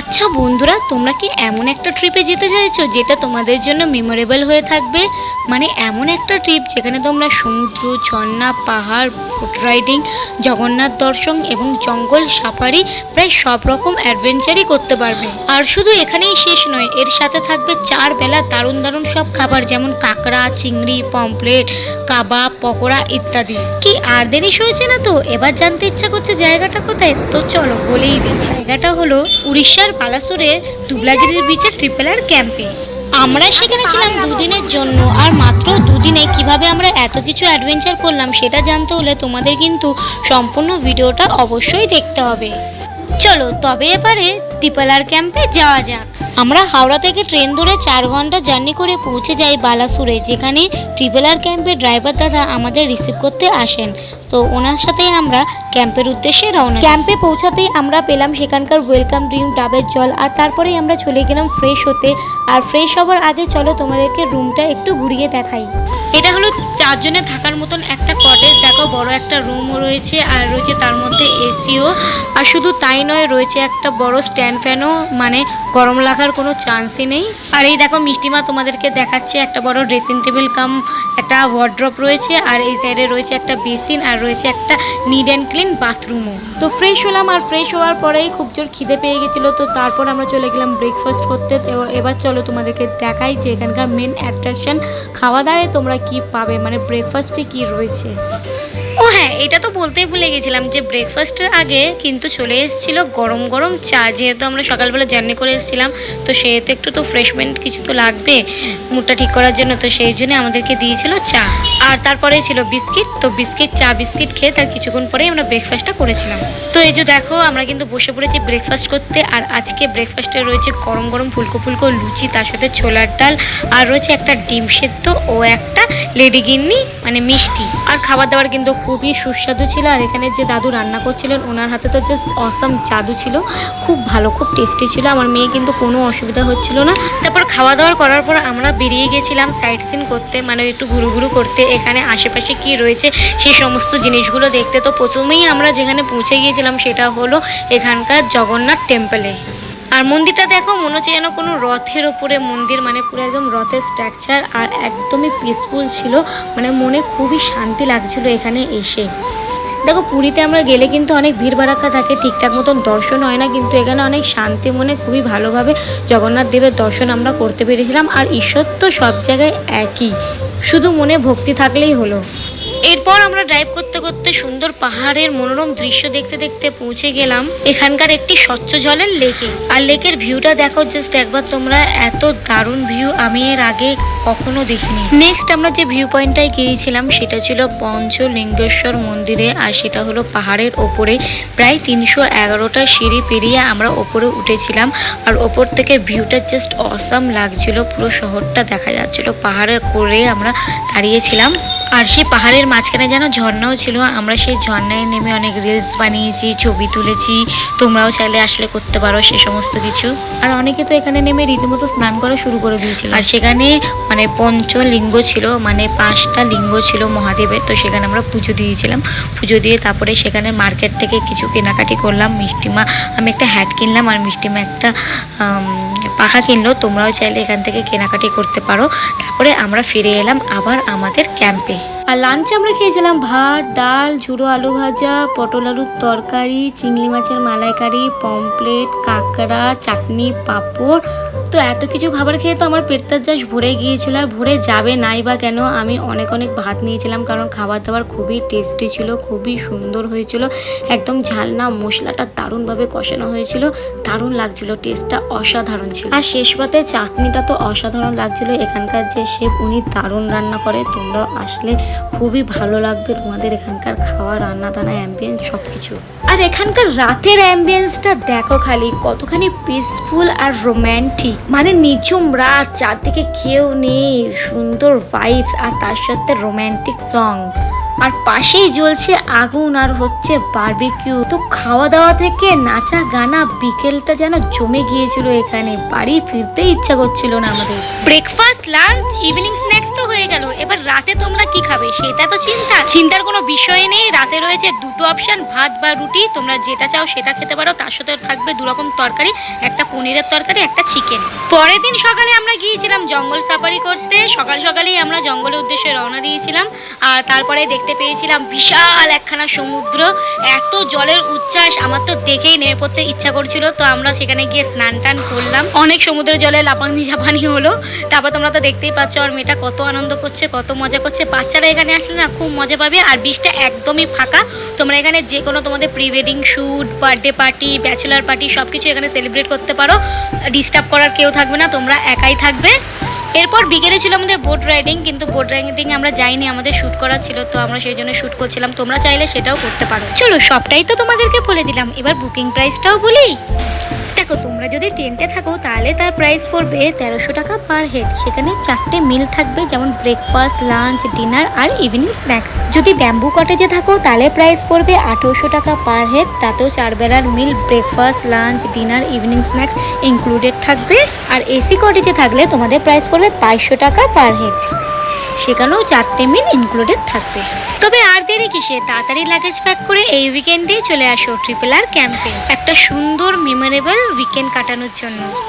আচ্ছা বন্ধুরা, তোমরা কি এমন একটা ট্রিপে যেতে চাইছো যেটা তোমাদের জন্য মেমোরেবল হয়ে থাকবে? মানে এমন একটা ট্রিপ যেখানে তোমরা সমুদ্র, ঝর্ণা, পাহাড় বোট রাইডিং জগন্নাথ দর্শন এবং জঙ্গল সাফারি প্রায় সব রকম অ্যাডভেঞ্চারই করতে পারবে। আর শুধু এখানেই শেষ নয়, এর সাথে থাকবে চার বেলা দারুণ দারুণ সব খাবার যেমন কাঁকড়া, চিংড়ি পমপ্লেট কাবাব, পকোড়া ইত্যাদি। কি আর দেরি হয়েছে না তো? এবার জানতে ইচ্ছা করছে জায়গাটা কোথায়? তো চলো বলেই দিই, জায়গাটা হলো উড়িষ্যার বালাসোরের দুবলাগিরির বিচে ট্রিপেলার ক্যাম্পে আমরা সেখানে ছিলাম দুদিনের জন্য, আর মাত্র দুদিনে কীভাবে আমরা এত কিছু অ্যাডভেঞ্চার করলাম সেটা জানতে হলে তোমাদের কিন্তু সম্পূর্ণ ভিডিওটা অবশ্যই দেখতে হবে। চলো তবে এবারে ট্রিপেলার ক্যাম্পে যাওয়া যাক। আমরা হাওড়া থেকে ট্রেন ধরে চার ঘণ্টা জার্নি করে পৌঁছে যাই বালাসুরে যেখানে ট্রিপল আর ক্যাম্পের ড্রাইভার দাদা আমাদের রিসিভ করতে আসেন। তো ওনার সাথেই আমরা ক্যাম্পের উদ্দেশ্যে রওনা ক্যাম্পে পৌঁছাতেই আমরা পেলাম সেখানকার ওয়েলকাম ড্রিঙ্ক ডাবের জল আর তারপরেই আমরা চলে গেলাম ফ্রেশ হতে। আর ফ্রেশ হওয়ার আগে চলো তোমাদেরকে রুমটা একটু ঘুরিয়ে দেখাই। এটা হলো চারজনে থাকার মতন একটা কটেজ দেখো, বড় একটা রুমও রয়েছে, আর রয়েছে তার মধ্যে এসিও আর শুধু তাই নয়, রয়েছে একটা বড় স্ট্যান্ড ফ্যানও মানে গরম লাগার কোনো চান্সই নেই। আর এই দেখো, মিষ্টিমা তোমাদেরকে দেখাচ্ছে, একটা বড় ড্রেসিং টেবিল কাম একটা ওয়ার্ড্রপ রয়েছে, আর এই সাইডে রয়েছে একটা বেসিন আর রয়েছে একটা নিড অ্যান্ড ক্লিন বাথরুমও তো ফ্রেশ হলাম, আর ফ্রেশ হওয়ার পরেই খুব জোর খিদে পেয়ে গেছিল, তো তারপর আমরা চলে গেলাম ব্রেকফাস্ট করতে। এবার চলো তোমাদেরকে দেখাই যে এখানকার মেন অ্যাট্রাকশন খাওয়া দাওয়ায় তোমরা কি পাবে। মানে ব্রেকফাস্টে কি রয়েছে? ও হ্যাঁ এটা তো বলতেই ভুলে গেছিলাম যে ব্রেকফাস্টের আগে কিন্তু চলে এসেছিল গরম গরম চা, যেহেতু আমরা সকালবেলা জার্নি করে এসেছিলাম, তো সেহেতু একটু তো ফ্রেশমেন্ট কিছু তো লাগবে মুডটা ঠিক করার জন্য, তো সেই জন্য আমাদেরকে দিয়েছিল চা। আর তারপরে ছিল বিস্কিট, তো বিস্কিট, চা, বিস্কিট খেয়ে তার কিছুক্ষণ পরেই আমরা ব্রেকফাস্টটা করেছিলাম। তো এই যে দেখো, আমরা কিন্তু বসে পড়েছি ব্রেকফাস্ট করতে, আর আজকে ব্রেকফাস্টে রয়েছে গরম গরম ফুলকো ফুলকো লুচি, তার সাথে ছোলার ডাল, আর রয়েছে একটা ডিম সেদ্ধ ও একটা লেডিগিন্নি মানে মিষ্টি। আর খাবার দাবার কিন্তু খুবই সুস্বাদু ছিল আর এখানে যে দাদু রান্না করছিলেন, ওনার হাতে তো জাস্ট অসম জাদু ছিল। খুব ভালো, খুব টেস্টি ছিল। আমার মেয়ে কিন্তু কোনো অসুবিধা হচ্ছিল না। তারপর খাওয়া দাওয়া করার পর আমরা বেরিয়ে গেছিলাম সাইট সিন করতে মানে একটু ঘুরু ঘুরু করতে। এখানে আশেপাশে কি রয়েছে সেই সমস্ত জিনিসগুলো দেখতে। তো প্রথমেই আমরা যেখানে পৌঁছে গিয়েছিলাম সেটা হলো এখানকার জগন্নাথ টেম্পলে আর মন্দিরটা দেখো, মনে হচ্ছে যেন কোনো রথের ওপরে মন্দির মানে পুরো একদম রথের স্ট্রাকচার আর একদমই পিসফুল ছিল। মানে মনে খুবই শান্তি লাগছিল এখানে এসে। দেখো, পুরীতে আমরা গেলে কিন্তু অনেক ভিড় ভাড়াক্কা থাকে, ঠিকঠাক মতন দর্শন হয় না, কিন্তু এখানে অনেক শান্তি মনে খুবই ভালোভাবে জগন্নাথ দেবের দর্শন আমরা করতে পেরেছিলাম। আর ঈশ্বর তো সব জায়গায় একই, শুধু মনে ভক্তি থাকলেই হলো। এরপর আমরা ড্রাইভ করতে করতে সুন্দর পাহাড়ের মনোরম দৃশ্য দেখতে দেখতে পৌঁছে গেলাম এখানকার একটি স্বচ্ছ জলের লেকে। আর লেকের ভিউটা দেখো জাস্ট একবার তোমরা, এত দারুণ ভিউ আমি এর আগে কখনো দেখিনি। নেক্সট আমরা যে ভিউ পয়েন্টটায় গিয়েছিলাম, সেটা ছিল পঞ্চলিঙ্গেশ্বর মন্দিরে, আর সেটা হলো পাহাড়ের ওপরে। প্রায় তিনশো এগারোটা সিঁড়ি পেরিয়ে আমরা ওপরে উঠেছিলাম, আর ওপর থেকে ভিউটা জাস্ট অসাম লাগছিল। পুরো শহরটা দেখা যাচ্ছিল। পাহাড়ের করে আমরা দাঁড়িয়েছিলাম। আর সেই পাহাড়ের মাঝখানে যেন ঝর্ণাও ছিল, আমরা সেই ঝর্ণায় নেমে অনেক রিলস বানিয়েছি, ছবি তুলেছি, তোমরাও চাইলে আসলে করতে পারো সে সমস্ত কিছু। আর অনেকে তো এখানে নেমে রীতিমতো স্নান করা শুরু করে দিয়েছিল। আর সেখানে মানে পঞ্চলিঙ্গ ছিল মানে পাঁচটা লিঙ্গ ছিল মহাদেবের, তো সেখানে আমরা পুজো দিয়েছিলাম। পুজো দিয়ে তারপরে সেখানে মার্কেট থেকে কিছু কেনাকাটি করলাম মিষ্টিমা, আমি একটা হ্যাট কিনলাম আর মিষ্টিমা একটা পাখা কিনলো। তোমরাও চাইলে এখান থেকে কেনাকাটি করতে পারো। তারপরে আমরা ফিরে এলাম আবার আমাদের ক্যাম্পে আর লাঞ্চে আমরা খেয়েছিলাম ভাত, ডাল, ঝুড়ো আলু ভাজা, পটল আলুর তরকারি, চিংড়ি মাছের মালাইকারি পমপ্লেট কাঁকড়া, চাটনি, পাঁপড় তো এত কিছু খাবার খেয়ে তো আমার পেটটা জাস্ট ভরে গিয়েছিল আর ভরে যাবে নাই বা কেন? আমি অনেক অনেক ভাত নিয়েছিলাম কারণ খাবার দাবার খুবই টেস্টি ছিল, খুবই সুন্দর হয়েছিল। একদম ঝালনা মশলাটা দারুণভাবে কষানো হয়েছিল, দারুণ লাগছিল টেস্টটা অসাধারণ ছিল। আর শেষ পাতে চাটনিটা তো অসাধারণ লাগছিল, এখানকার যে শেফ উনি দারুণ রান্না করে, তোমরা আসলে খুবই ভালো লাগবে তোমাদের এখানকার খাওয়া, রান্না, দানা অ্যাম্বিয়েন্স সব কিছু আর এখানকার রাতের অ্যাম্বিয়েন্সটা দেখো খালি, কতখানি পিসফুল আর রোম্যান্টিক মানে নিঝুম রাত, চারদিকে কেউ নেই, সুন্দর ভাইবস আর তার সাথে রোম্যান্টিক সং আর পাশেই জ্বলছে আগুন, আর হচ্ছে বারবিকিউ তো খাওয়া দাওয়া থেকে নাচা গানা বিকেলটা যেন জমে গিয়েছিল এখানে। বাড়ি ফিরতে ইচ্ছা করছিল না আমাদের। ব্রেকফাস্ট লাঞ্চ ইভিনিং স্ন্যাক্স তো হয়ে গেল। এবার রাতে তোমরা কি খাবে? সেটা তো চিন্তা। চিন্তার কোনো বিষয় নেই। রাতে রয়েছে দুটো অপশন ভাত বা রুটি। তোমরা যেটা চাও সেটা খেতে পারো। তার সাথে থাকবে দু রকম তরকারি, একটা পনিরের তরকারি, একটা চিকেন পরের দিন সকালে আমরা গিয়েছিলাম জঙ্গল সাফারি করতে। সকাল সকালেই আমরা জঙ্গলের উদ্দেশ্যে রওনা দিয়েছিলাম। আর তারপরে দেখতে পেয়েছিলাম বিশাল একখানা সমুদ্র। এত জলের উচ্ছ্বাস। আমার তো দেখেই নেমে পড়তে ইচ্ছা করছিল। তো আমরা সেখানে গিয়ে স্নান টান করলাম। অনেক সমুদ্রের জলে লাপানি ঝাপানি হলো। তারপর তোমরা তো দেখতেই পাচ্ছ, আর মেয়েটা কত আনন্দ করছে, কত মজা করছে। বাচ্চারা এখানে আসলে না খুব মজা পাবে আর বীজটা একদমই ফাঁকা। তোমরা এখানে যে কোনো তোমাদের pre wedding shoot birthday party bachelor party সব কিছু এখানে সেলিব্রেট করতে পারো। ডিস্টার্ব করার কেউ থাকবে না, তোমরা একাই থাকবে। এরপর বিকেলে ছিল আমাদের বোট রাইডিং কিন্তু বোট রাইডিং আমরা যাইনি, আমাদের শ্যুট করা ছিল, তো আমরা সেই জন্য শ্যুট করছিলাম। তোমরা চাইলে সেটাও করতে পারো। চলো, সবটাই তো তোমাদেরকে বলে দিলাম। এবার বুকিং প্রাইসটাও বলি। দেখো, তোমরা যদি টেন্টে থাকো, তাহলে তার প্রাইস পড়বে তেরোশো টাকা পার হেড সেখানে চারটে মিল থাকবে, যেমন ব্রেকফাস্ট লাঞ্চ ডিনার আর ইভিনিং স্ন্যাক্স যদি ব্যাম্বু কটেজে থাকো, তাহলে প্রাইস পড়বে আঠেরোশো টাকা পার হেড তাতেও চার বেলার meal breakfast lunch dinner evening snacks included থাকবে। আর এসি কটেজে থাকলে তোমাদের প্রাইস পড়বে বাইশশো টাকা পার হেড সেখানেও চারটে মিল ইনক্লুডেড থাকবে। তবে আর দেরি কিসে, তাড়াতাড়ি লাগেজ প্যাক করে এই উইকেন্ডেই চলে আসো ট্রিপল আর ক্যাম্পে। একটা সুন্দর মেমোরেবল উইকেন্ড কাটানোর জন্য।